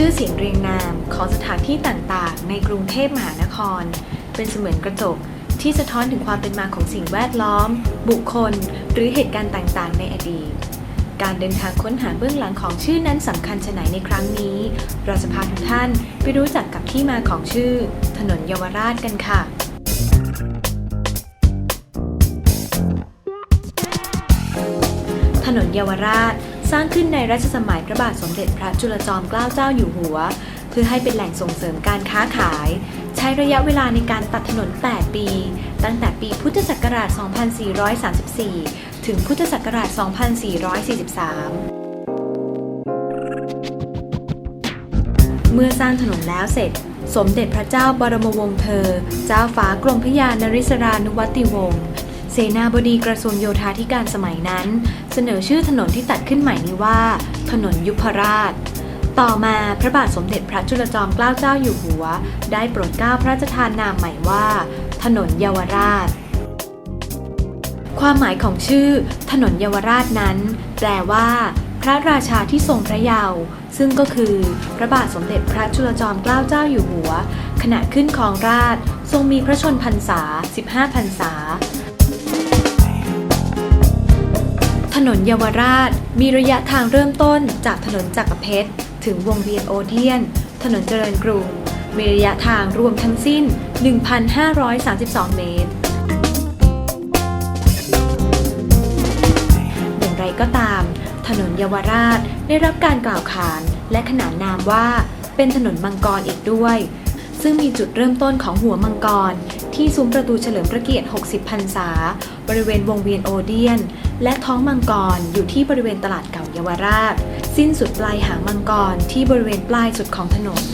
ชื่อเสียงเรียงนามของสถานที่ต่างๆ ในกรุงเทพมหานคร เป็นเสมือนกระจกที่สะท้อนถึงความเป็นมาของสิ่งแวดล้อม บุคคล หรือเหตุการณ์ต่างๆ ในอดีต การเดินทางค้นหาเบื้องหลังของชื่อนั้นสำคัญชะไหนในครั้งนี้ เราจะพาทุกท่านไปรู้จักกับที่มาของชื่อ ถนนเยาวราชกันค่ะถนนเยาวราช สร้างขึ้นในรัชสมัยพระบาทสมเด็จพระจุลจอมเกล้าเจ้าอยู่หัว เพื่อให้เป็นแหล่งส่งเสริมการค้าขาย ใช้ระยะเวลาในการตัดถนน 8 ปี ตั้งแต่ปีพุทธศักราช 2434 ถึงพุทธศักราช 2443เมื่อสร้างถนนแล้วเสร็จ สมเด็จพระเจ้าบรมวงศ์เธอ เจ้าฟ้ากรมพระยานริศรานุวัติวงศ์ เสนาบดีกระทรวงโยธาธิการสมัยนั้น เสนอชื่อถนนที่ตัดขึ้นใหม่นี้ว่า ถนนยุพราช ต่อมาพระบาทสมเด็จพระจุลจอมเกล้าเจ้าอยู่หัว ได้โปรดเกล้าพระราชทานนามใหม่ว่า ถนนเยาวราช ความหมายของชื่อ ถนนเยาวราชนั้น แปลว่า พระราชาที่ทรงพระเยาว์ซึ่งก็คือพระบาทสมเด็จพระจุลจอมเกล้าเจ้าอยู่หัว ขณะขึ้นครองราชทรงมีพระชนพรรษา 15 พรรษา ถนนเยาวราช มีระยะทางเริ่มต้นจากถนนจักรเพชร ถึงวงเวียนโอเดียน ถนนเจริญกรุง มีระยะทางรวมทั้งสิ้น 1,532 เมตร อย่างไรก็ตาม ถนนเยาวราชได้รับการกล่าวขานและขนานนามว่าเป็นถนนมังกรอีกด้วย ซึ่งมีจุดเริ่มต้นของหัวมังกร ที่ซุ้มประตูเฉลิมพระเกียรติ 60 พรรษา บริเวณวงเวียนโอเดียน และท้องมังกรอยู่ที่บริเวณตลาดเก่าเยาวราช สิ้นสุดปลายหางมังกรที่บริเวณปลายสุดของถนน